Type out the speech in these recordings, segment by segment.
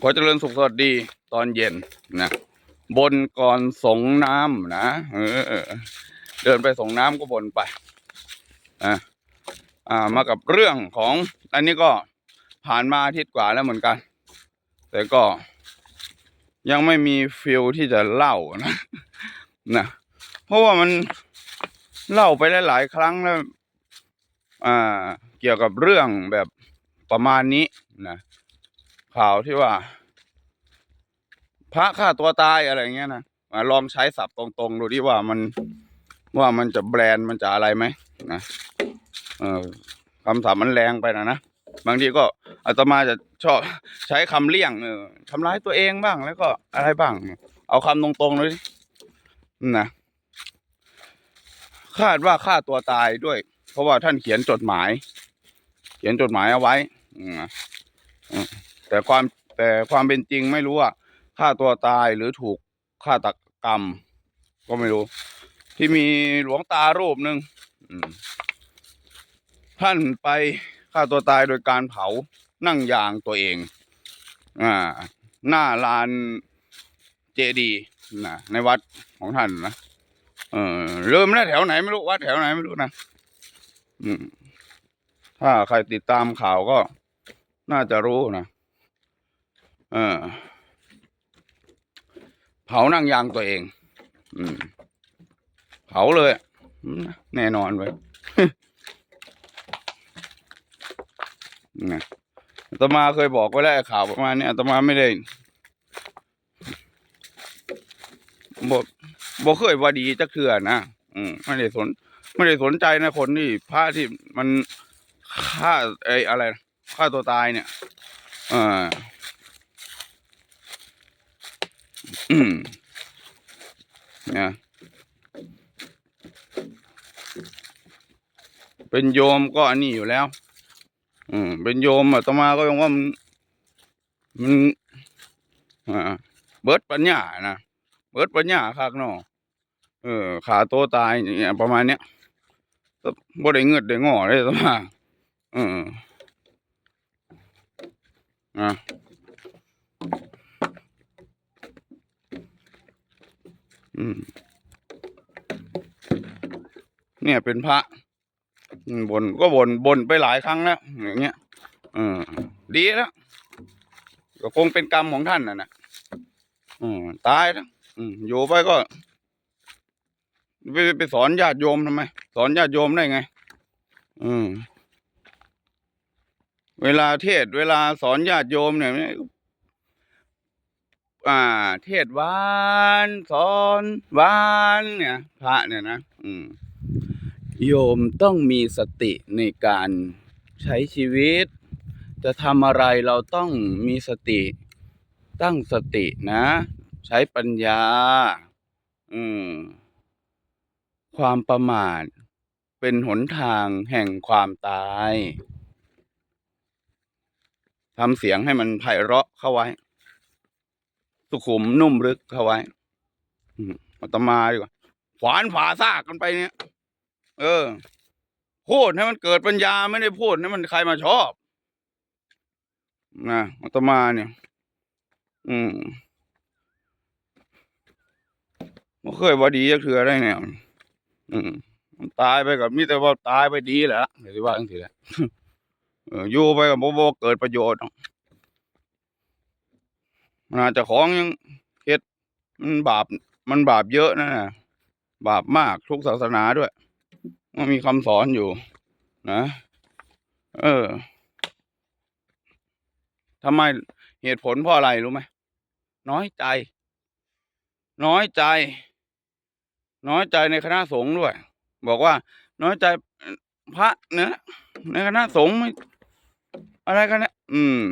ขอเจริญสุขสวัสดีตอนเย็นนะบนก่อนสงน้ำนะเออ เดินไปสงน้ำก็บนไปอะอ่ามากับเรื่องของ อันนี้ก็ผ่านมาอาทิตย์กว่าแล้วเหมือนกัน แต่ก็ยังไม่มีฟิลที่จะเล่านะนะเพราะว่ามันเล่าไปหลาย ๆ ครั้งแล้ว อ่า เกี่ยวกับเรื่องแบบประมาณนี้นะ ข่าวที่ว่า พระฆ่าตัวตายอะไรเงี้ยนะลองใช้ศัพท์ตรงๆดูดิว่ามันว่ามันจะแบรนด์มันจะอะไรไหมนะเออคำศัพท์มันแรงไปนะนะบางทีก็อาตมาจะชอบใช้คำเลี่ยงเออทำร้ายตัวเองบ้าง แล้วก็อะไรบ้าง เอาคำตรงๆเลยดินะคาดว่าฆ่าตัวตายด้วย เพราะว่าท่านเขียนจดหมาย เขียนจดหมายเอาไว้อืม แต่ความแต่ความเป็นจริงไม่รู้ว่าฆ่าตัวตายหรือถูกฆาตกรรม ก็ไม่รู้ ที่มีหลวงตารูปหนึ่งท่านไปฆ่าตัวตายโดยการเผานั่งยางตัวเอง อ่า หน้าลานเจดีนะในวัดของท่านนะเออลืมแล้วแถวไหนไม่รู้วัดแถวไหนไม่รู้นะอืมถ้าใครติดตามข่าวก็น่าจะรู้นะ เออเผานั่งยางตัวเอง อืม เผาเลยแน่นอนเว้ยนะอาตมาเคยบอกไว้แล้วข่าวประมาณนี้อาตมาไม่ได้บอกบอกเคยว่าดีจักเทื่อนะอืมไม่ได้สน ไม่ได้สนใจนะคนที่พระที่มันฆ่าไอ้อะไรฆ่าตัวตายเนี่ย เออ นี่ยเป็นโยมก็อันนี้อยู่แล้ว อืม เป็นโยมอะตมาก็ยังว่ามันมันอ่าเบิดปัญญานะเบิดปัญญาคักเนาะเออ ขาโตตายอย่างเงี้ยประมาณเนี้ยบ่ได้เงือดได้งอเลยตมาเอออะอืม เนี่ยเป็นพระบนก็บนบนไปหลายครั้งแล้วอย่างเงี้ยอดีแล้วก็คงเป็นกรรมของท่านน่ะนะอืมตายแล้วอยู่ไปก็ไปไปสอนญาติโยมทำไม สอนญาติโยมได้ไงอืมเวลาเทศ เวลาสอนญาติโยมเนี่ย อ่า เทศหวานสอนหวานเนี่ย พระเนี่ยนะอืมโยมต้องมีสติในการใช้ชีวิต จะทำอะไรเราต้องมีสติ ตั้งสตินะ ใช้ปัญญา อืม ความประมาทเป็นหนทางแห่งความตายทำเสียงให้มันไพเราะเข้าไว้ สุขุมนุ่มลึกเข้าไว้อืมอาตมาดีกว่าขวานผ่าซากกันไปเนี่ย เออพูดให้มันเกิดปัญญาไม่ได้พูดให้มันใครมาชอบนะอาตมาเนี่ย อืมไม่เคยว่าดีจะเถื่อได้แนวอืมมันตายไปกับมีแต่ว่าตายไปดีแหละเดี๋ยวสิว่าจังสิแหละอออยู่ไปกับโบโบเกิดประโยชน์ มันอาจจะของยังเฮ็ดมันบาปมันบาปเยอะนะนะบาปมากทุกศาสนาด้วย มันมีคำสอนอยู่นะ เออทำไมเหตุผลเพราะอะไรรู้ไหมน้อยใจ น้อยใจ น้อยใจในคณะสงฆ์ด้วย บอกว่า น้อยใจพระเนี่ยในคณะสงฆ์ไม่อะไรกันนี่ยอืม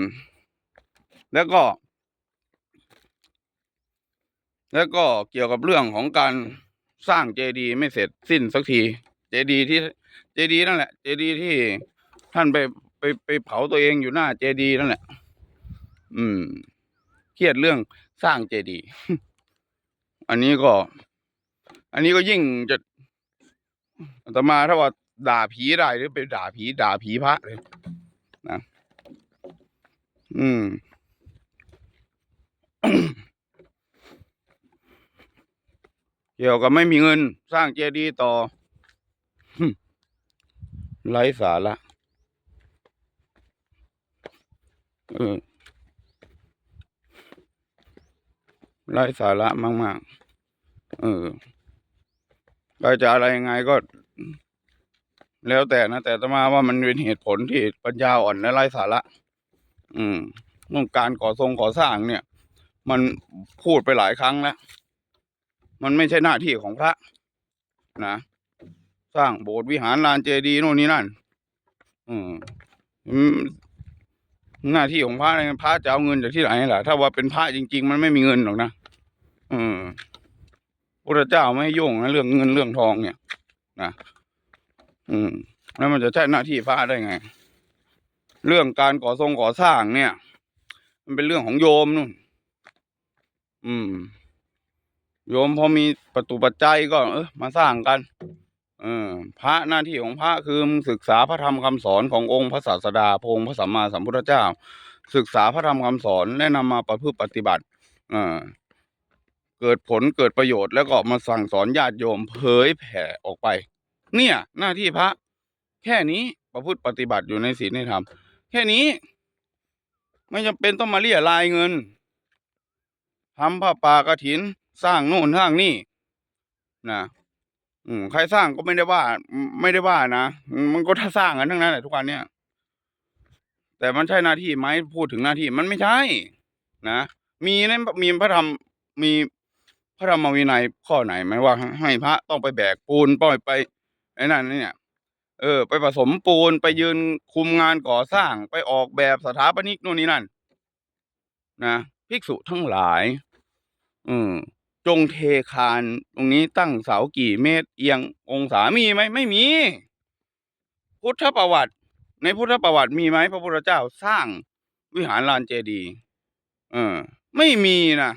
แล้วก็ แล้วก็เกี่ยวกับเรื่องของการสร้างเจดีย์ไม่เสร็จสิ้นสักที เจดีย์ที่เจดีย์นั่นแหละ เจดีย์ที่ท่านไปไปไปเผาตัวเองอยู่หน้าเจดีย์นั่นแหละ อืม เครียดเรื่องสร้างเจดีย์อันนี้ก็ อันนี้ก็ยิ่งจะอาตมาถ้าว่าด่าผีได้หรือไปด่าผีด่าผีพระเลยนะ อืม เกี่ยวกับไม่มีเงินสร้างเจดีย์ต่อไร้สาระเออไร้สาระมาก ๆ เออใครจะอะไรยังไงก็ แล้วแต่นะ แต่ตมาว่ามันเป็นเหตุผลที่ปัญญาอ่อนและไร้สาระ อืมเรื่องการก่อทรงก่อสร้างเนี่ย มันพูดไปหลายครั้งแล้ว มันไม่ใช่หน้าที่ของพระ นะ สร้างโบสถ์วิหารลานเจดีย์โน่นนี่นั่น อืมหน้าที่ของพระเนี่ยพระจะเอาเงินจากที่ไหนล่ะ ถ้าว่าเป็นพระจริง ๆ มันไม่มีเงินหรอกนะอืมพระเจ้าไม่ยุ่งนะเรื่องเงินเรื่องทองเนี่ยนะอืม แล้วมันจะใช่หน้าที่พระได้ไง เรื่องการก่อทรงก่อสร้างเนี่ย มันเป็นเรื่องของโยมนู่น อืม โยมพอมีประตูปัจจัยก็เออมาสร้างกัน เออพระหน้าที่ของพระคือมึงศึกษาพระธรรมคำสอนขององค์พระศาสดาพงค์พระสัมมาสัมพุทธเจ้า ศึกษาพระธรรมคำสอนและนำมาประพฤติปฏิบัติ เออเกิดผลเกิดประโยชน์แล้วก็มาสั่งสอนญาติโยมเผยแผ่ออกไป เนี่ย หน้าที่พระ แค่นี้ประพฤติปฏิบัติอยู่ในศีลในธรรมแค่นี้ ไม่จำเป็นต้องมาเรียรายเงินทำผ้าป่ากฐิน สร้างโน่นสร้างนี่นะอืมใครสร้างก็ไม่ได้ว่า ไม่ได้ว่านะมันก็ถ้าสร้างกันทั้งนั้นแหละทุกวันเนี้ยแต่มันใช่หน้าที่ไหมพูดถึงหน้าที่มันไม่ใช่ นะมีนะมีพระธรรมมีพระธรรมวินัยข้อไหนไหมว่า ให้พระต้องไปแบกปูนปล่อยไปไอ้นั่นเนี่ยเออ ไปผสมปูนไปยืนคุมงานก่อสร้างไปออกแบบสถาปนิกนู่นนี่นั่นนะภิกษุทั้งหลาย อืม จงเทคานตรงนี้ตั้งเสากี่เมตร เอียงองศามีไหมไม่มี พุทธประวัติ ในพุทธประวัติมีไหมพระพุทธเจ้าสร้างวิหารลานเจดีย์เออ ไม่มีนะ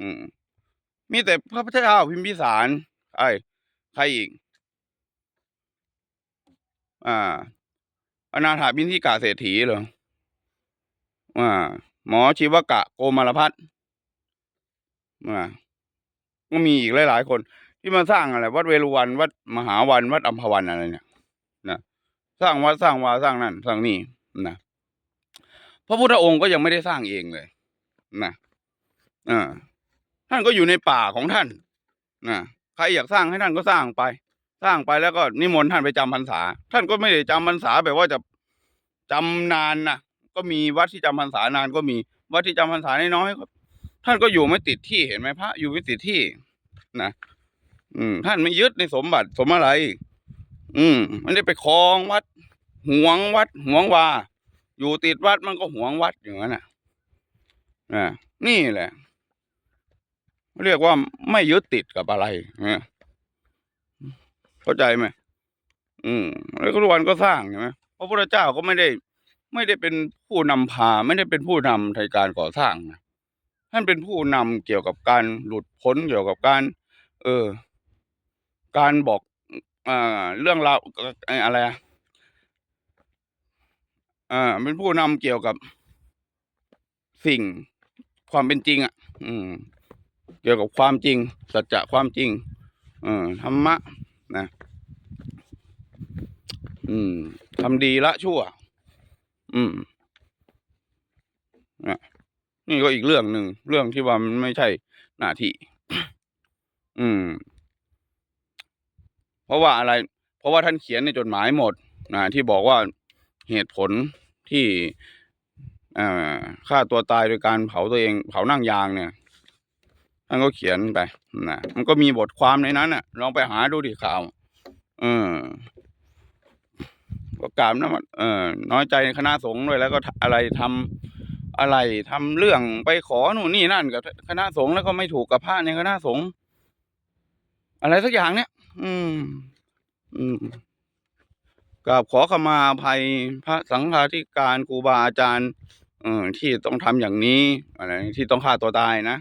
อืมมีแต่พระพุทธเจ้าพิมพิสารไอ้ใครอีก อ่าอนาถาบินทิกาเศรษฐีเหรออ่าหมอชีวกะโกมารพัฒน์ อ่าก็มีอีกหลายๆคน ที่มาสร้างอะไร วัดเวรุวัน วัดมหาวัน วัดอัมพวันอะไรเนี่ยนะสร้างวัดสร้างวาสร้างนั่นสร้างนี่นะพระพุทธองค์ก็ยังไม่ได้สร้างเองเลย นะอ่าท่านก็อยู่ในป่าของท่านนะใครอยากสร้างให้ท่านก็สร้างไป สร้างไปแล้วก็นิมนต์ท่านไปจำพรรษา ท่านก็ไม่ได้จำพรรษาแบบว่าจะจำนานนะก็มีวัดที่จำพรรษานานก็มีวัดที่จำพรรษาน้อยๆก็ ท่านก็อยู่ไม่ติดที่เห็นไหมพระอยู่ไม่ติดที่นะอืม ท่านไม่ยึดในสมบัติสมอะไร อืมไม่ได้ไปครองวัดห่วงวัดห่วงวาอยู่ติดวัดมันก็ห่วงวัดอย่างนั้นน่ะนะนี่แหละ เรียกว่าไม่ยึดติดกับอะไรเนี่ยเข้าใจไหมอืมแล้วก็ทุกวันก็สร้างใช่ไหมพระพุทธเจ้าก็ไม่ได้ ไม่ได้เป็นผู้นำพา ไม่ได้เป็นผู้นำในการก่อสร้างนะ ท่านเป็นผู้นำเกี่ยวกับการหลุดพ้นเกี่ยวกับการ เออ การบอกอ่าเรื่องราวอะไรอะอ่าเป็นผู้นำเกี่ยวกับสิ่งความเป็นจริง อะ อืม เกี่ยวกับความจริง สัจจะความจริง เออธรรมะนะอืมทำดีละชั่ว อืมนะ นี่ก็อีกเรื่องหนึ่งเรื่องที่ว่ามันไม่ใช่หน้าที่ อืม เพราะว่าอะไร เพราะว่าท่านเขียนในจดหมายหมดนะที่บอกว่าเหตุผลที่อ่าฆ่าตัวตายโดยการเผาตัวเอง เผานั่งยางเนี่ยท่านก็เขียนไปนะมันก็มีบทความในนั้นน่ะ ลองไปหาดูดิข่าว เออก็กราบนะเออน้อยใจคณะสงฆ์ด้วยแล้วก็อะไรทำ อะไรทำเรื่องไปขอหนู่นนี่นั่นกับคณะสงฆ์แล้วก็ไม่ถูกกับพระในคณะสงฆ์อะไรสักอย่างเนี้ยอืม อืมกราบขอขมาภัยพระสังฆาธิการครูบาอาจารย์เออที่ต้องทำอย่างนี้อะไรที่ต้องฆ่าตัวตายนะ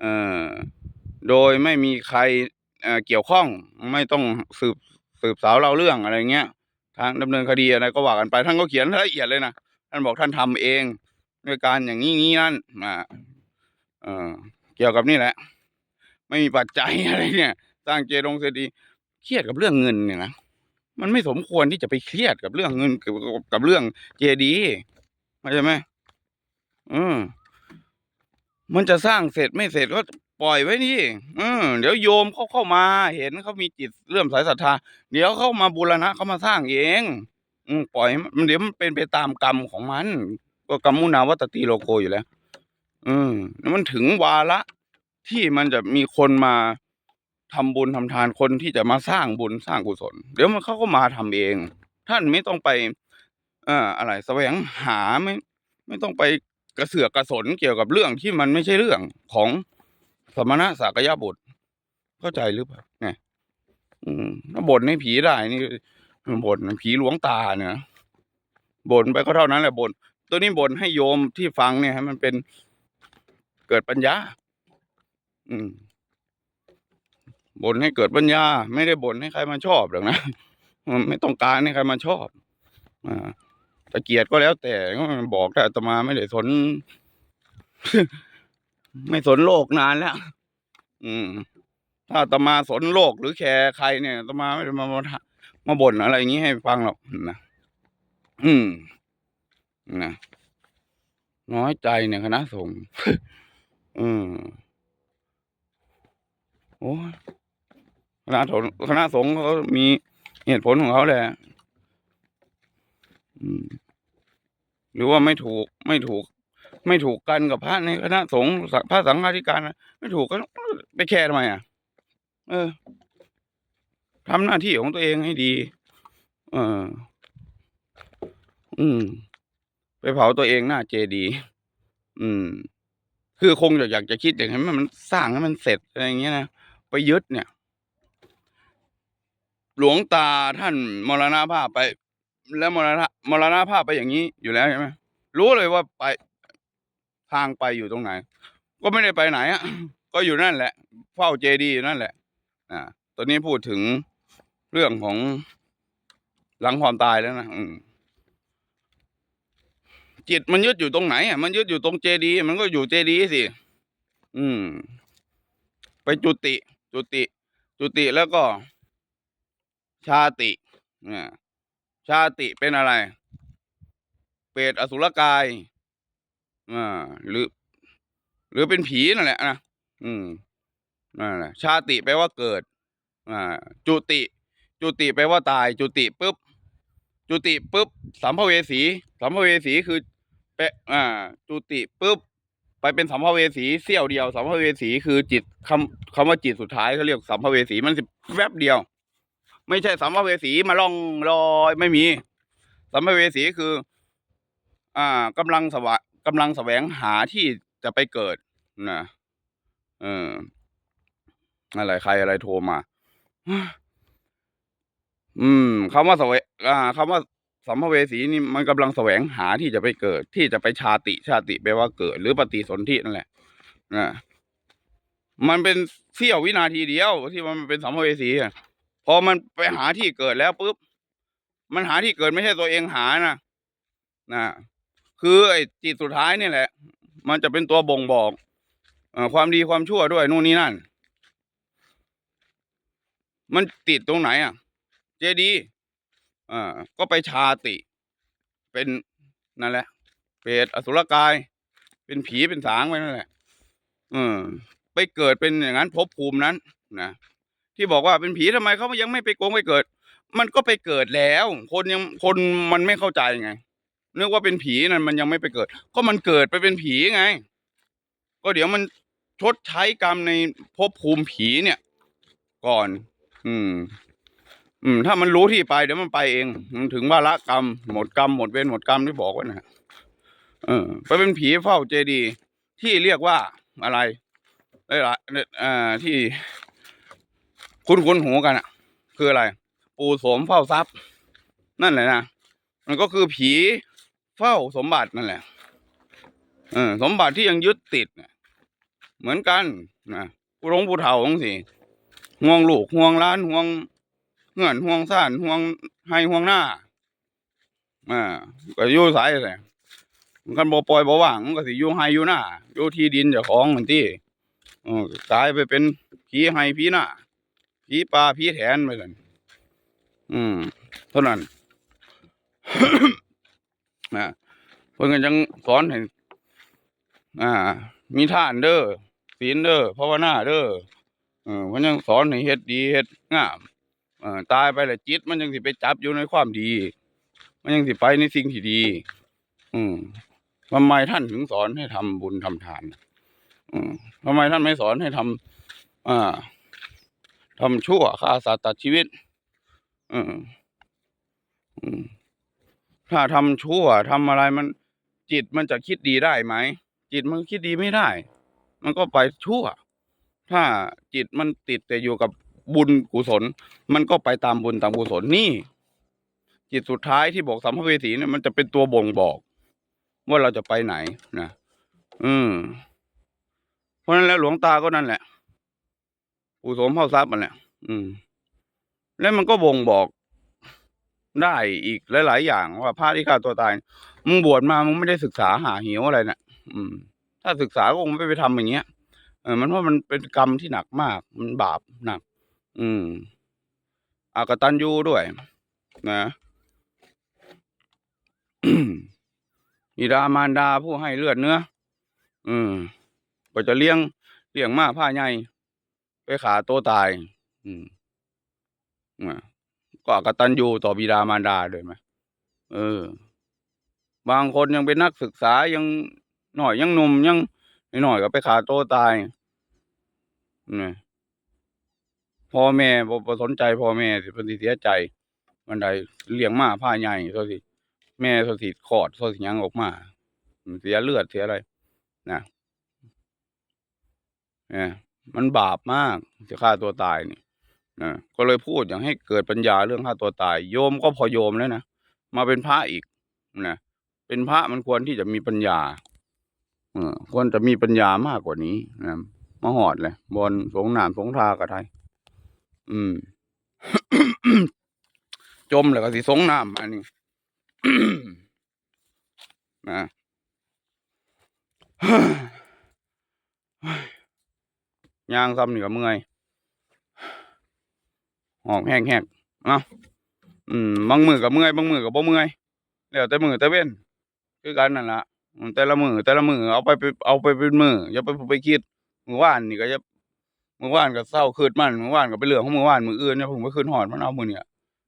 เออโดยไม่มีใครเอ่อเกี่ยวข้องไม่ต้องสืบสืบสาวเราเรื่องอะไรเงี้ยทางดำเนินคดีอะไรก็ว่ากันไปท่านก็เขียนละเอียดเลยนะท่านบอกท่านทำเอง ด้วยการอย่างนี้นี้นั่นมาเออเกี่ยวกับนี่แหละ ไม่มีปัจจัยอะไรเนี่ย สร้างเจดงเจดีเครียดกับเรื่องเงินเนี่ยนะมันไม่สมควรที่จะไปเครียดกับเรื่องเงินกับกับเรื่องเจดีย์เข้าใจไหมอืมมันจะสร้างเสร็จไม่เสร็จก็ปล่อยไว้นี่อืมเดี๋ยวโยมเขาเข้ามา เห็นเขามีจิตเรื่อมสายศรัทธา เดี๋ยวเข้ามาบูรณะเขามาสร้างเอง อืมปล่อยมันเดี๋ยวมันเป็นไปตามกรรมของมัน ก็กรรมุนาวัตติโลโกอยู่แล้วอืมแล้วมันถึงวาระที่มันจะมีคนมาทำบุญทำทานคนที่จะมาสร้างบุญสร้างกุศล เดี๋ยวมันเขาก็มาทำเอง ท่านไม่ต้องไป เอ่ออะไรแสวงหาไม่ ไม่ต้องไปกระเสือกกระสนเกี่ยวกับเรื่องที่มันไม่ใช่เรื่องของสมณะสากยบุตร เข้าใจหรือเปล่าไงอืมถ้าบ่นให้ผีได้นี่บ่นผีหลวงตาเนี่ยนะบ่นไปก็เท่านั้นแหละบ่น ตัวนี้บ่นให้โยมที่ฟังเนี่ยให้มันเป็นเกิดปัญญา อืมบ่นให้เกิดปัญญา ไม่ได้บ่นให้ใครมาชอบหรอกนะมันไม่ต้องการให้ใครมาชอบอ่าตะเกียดก็แล้วแต่ก็บอกแต่อาตมาไม่ได้สน ไม่สนโลกนานแล้ว อืม ถ้าอาตมาสนโลกหรือแคร์ใครเนี่ยอาตมาไม่ได้มามามาบ่นอะไรอย่างนี้ให้ฟังหรอกนะอืม นะน้อยใจเนี่ยคณะสงฆ์อืมโอ้คณะสงฆ์คณะสงฆ์เขามีเหตุผลของเขาแหละหรือว่าไม่ถูกไม่ถูก ไม่ถูกกันกับพระในคณะสงฆ์พระสังฆาธิการนะไม่ถูกก็ไปแคร์ทำไมอะ เออทำหน้าที่ของตัวเองให้ดี เออ อืม ไปเผาตัวเองหน้าเจดี อืม คือคงอยากจะคิดอย่างนั้นมันสร้างให้มันเสร็จอะไรอย่างเงี้ยนะ ไปยึดเนี่ย หลวงตาท่านมรณภาพไป แล้วมรณะมรณภาพไปอย่างนี้อยู่แล้วใช่ไหมรู้เลยว่าไปทางไปอยู่ตรงไหน ก็ไม่ได้ไปไหนอะ ก็อยู่นั่นแหละ เฝ้าเจดีย์อยู่นั่นแหละ อ่า ตอนนี้พูดถึงเรื่องของหลังความตายแล้วนะอืม จิตมันยึดอยู่ตรงไหนอะมันยึดอยู่ตรงเจดีย์มันก็อยู่เจดีย์สิ อืม ไปจุติ จุติ จุติแล้วก็ ชาติอ่าชาติเป็นอะไร เปรตอสุรกายอ่าหรือ หรือเป็นผีนั่นแหละนะอืมนั่นแหละชาติแปลว่าเกิด อ่า จุติ จุติแปลว่าตาย จุติปุ๊บจุติปุ๊บสัมภเวสีสัมภเวสีคือ เปะอ่าจุติปุ๊บไปเป็นสัมภเวสีเสี้ยวเดียวสัมภเวสีคือจิตคำคำว่าจิตสุดท้ายเขาเรียกสัมภเวสีมันสิแวบเดียว ไม่ใช่สัมภเวสีมาล่องลอยไม่มี สัมภเวสีคือ อ่ากำลังสวะกำลังแสวงหาที่จะไปเกิดนะเอออะไรใครอะไรโทรมา อืมคำว่าสวงอ่าคำว่า สัมภเวสีนี่มันกำลังแสวงหาที่จะไปเกิด ที่จะไปชาติชาติแปลว่าเกิด หรือปฏิสนธินั่นแหละนะมันเป็นเสี้ยววินาทีเดียว ที่มันเป็นสัมภเวสีอะพอมันไปหาที่เกิดแล้วปุ๊บมันหาที่เกิดไม่ใช่ตัวเองหานะนะคือไอ้จิตสุดท้ายนี่แหละ มันจะเป็นตัวบ่งบอกอความดีความชั่วด้วยนู่นนี่นั่น มันติดตรงไหนอะ เจดีย์ อ่าก็ไปชาติ เป็นนั่นแหละ เปรตอสุรกาย เป็นผีเป็นสางไปนั่นแหละอไปเกิดเป็นอย่างนั้นภพภูมินั้นนะที่บอกว่าเป็นผีทำไมเขายังไม่ไปโกงไปเกิด มันก็ไปเกิดแล้ว คนยังคนมันไม่เข้าใจไงนึกว่าเป็นผีนั่นมันยังไม่ไปเกิด ก็มันเกิดไปเป็นผีไง ก็เดี๋ยวมันชดใช้กรรมในภพภูมิผีเนี่ย ก่อน อืม อืม ถ้ามันรู้ที่ไปเดี๋ยวมันไปเองมันถึงว่าละกรรม หมดกรรมหมดเวรหมดกรรมที่บอกไว้นะเออไปเป็นผีเฝ้าเจดีย์ที่เรียกว่าอะไรเอ้ละเอ่อที่ คุ้นคุ้นๆหูกันอะคืออะไร ปู่โสมเฝ้าทรัพย์ นั่นแหละนะมันก็คือผีเฝ้าสมบัตินั่นแหละเออสมบัติที่ยังยึดติดเหมือนกันนะผู้หลงผู้เฒ่าของสิห่วงลูกห่วงร้านห่วง เงื่อนห่วงซ่านห่วงให้ห่วงหน้าอ่าก็อยู่สายเลยมันกันบ่ปล่อยบ่ว่างมันก็สิอยู่ไห้อยู่หน้าอยู่ที่ดินเจ้าของนั่นติเออกลายไปเป็นผีไห้ผีหน้าผีป่าผีแถนไปกันอืมเท่านั้นนะเพิ่นก็ยังสอนให้อ่า มีท่านเด้อศีลเด้อภาวนาเด้อเออเพิ่นยังสอนให้เฮ็ดดีเฮ็ดงาม ตายไปแล้วจิต มันยังสิไปจับอยู่ในความดี มันยังสิไปในสิ่งที่ดี อืมทำไมท่านถึงสอนให้ทำบุญทำทาน อืมทำไมท่านไม่สอนให้ทำอ่าทำชั่วฆ่าสัตว์ตัดชีวิต อืมอืมถ้าทำชั่วทำอะไรมันจิตมันจะคิดดีได้ไหม จิตมันคิดดีไม่ได้ มันก็ไปชั่ว ถ้าจิตมันติดแต่อยู่กับ บุญกุศล มันก็ไปตามบุญตามกุศลนี่ จิตสุดท้ายที่บอกสัมภเวสีเนี่ยมันจะเป็นตัวบ่งบอก ว่าเราจะไปไหนนะอืมเพราะนั้นแล้วหลวงตาก็นั่นแหละปู่โสมเผ่าทรัพย์มันแหละอืม แล้วมันก็บ่งบอกได้อีกหลาย ๆ อย่างว่าพระที่ฆ่าตัวตายมึงบวชมามึงไม่ได้ศึกษาหาเหวอะไรนะอืม ถ้าศึกษาก็คงไม่ไปทำอย่างเงี้ยเออมันว่าะมันเป็นกรรมที่หนักมาก มันบาปหนัก อืมอากตันยูด้วย นะบิดามารดาผู้ให้เลือดเนื้อ อืมก็จะเลี้ยงเลี้ยงมาผ้าใหญ่ไปขาโตตาย อืมอะก็อกตันยูต่อบิดามารดาเลยไหมเออ บางคนยังเป็นนักศึกษายังหน่อยยังหนุ่มยังหน่อยก็ไปขาโตตายนี่ พ่อแม่บ่บ่สนใจพ่อแม่สิเพิ่นสิเสียใจมันใดเลี้ยงมาผ้าใหญ่โทษสิแม่โทษสิคลอดโทษสิยังออกมาเสียเลือดเสียอะไรนะเนี่ยมันบาปมากจะฆ่าตัวตายนี่นะก็เลยพูดอย่างให้เกิดปัญญาเรื่องฆ่าตัวตาย โยมก็พอโยมแล้วนะมาเป็นพระอีกนะเป็นพระมันควรที่จะมีปัญญาเออควรจะมีปัญญามากกว่านี้นะมาหอดเลยบนสงนามสงทากระไทย อืม จมแล้วก็สิสงน้ำอันนี้นะย่างซ้ำนี่ก็เมื่อยหอกแห้งแห้งเนาะอืมบางมือก็เมื่อยบางมือก็บ่เมื่อยแล้วแต่มือแต่เว้นคือกันนั่นล่ะแต่ละมือแต่ละมือเอาไปไปเอาไปเป็นมืออย่าไปไปคิดมือว่านนี่ก็จะ มือว่านก็เศร้าคืดมันมือว่านก็ไปเรื่องของมือว่านมืออื่นเนี่ยผมไปคืนหอดมันเอามือเนี่ย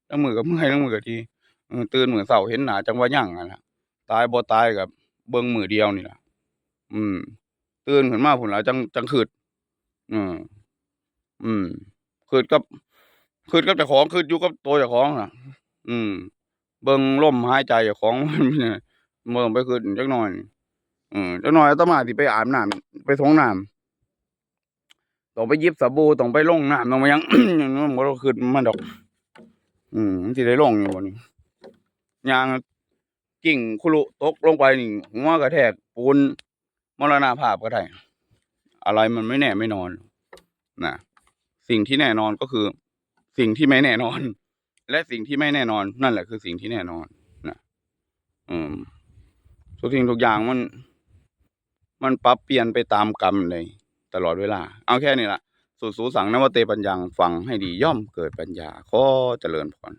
ทั้งมือก็เมื่อยทั้งมือก็ทีเตื่นมือเศร้าเห็นหนาจังว่ายั่งอะนะตายบ่ตายกับเบิ่งมือเดียวนี่แหละอืม ตื่นขึ้นมาพุ่นละจังจังคืดอืมอืมคืดกับคืดกับเจ้าของคืดอยู่กับตัวเจ้าของน่ะ อืม เบิ่งลมหายใจเจ้าของมันเนี่ยเบิ่งไปคืดจักหน่อยอืมจักหน่อยต้อาตมาสิไปอาบน้ำไปสงน้ำ ต้องไปยิบสบู่ต้องไปลงน้ำต้องไปยังอย่างนั้นบ่ต้องคืดมันดอก อืมมันสิได้ลงอยู่บ่นี่ยางกิ่งคุรุตกลงไปนี่หัวกระแทกปูนมรณภาพก็ได้ อะไรมันไม่แน่ไม่นอนนะสิ่งที่แน่นอนก็คือ สิ่งที่ไม่แน่นอน และสิ่งที่ไม่แน่นอน นั่นแหละคือสิ่งที่แน่นอนนะอืมทุกสิ่งทุกอย่างมัน มันปรับเปลี่ยนไปตามกรรมเลย ตลอดเวลา เอาแค่นี้ละสุดสูสังนวเตปัญญังฟังให้ดีย่อมเกิดปัญญาขอเจริญพร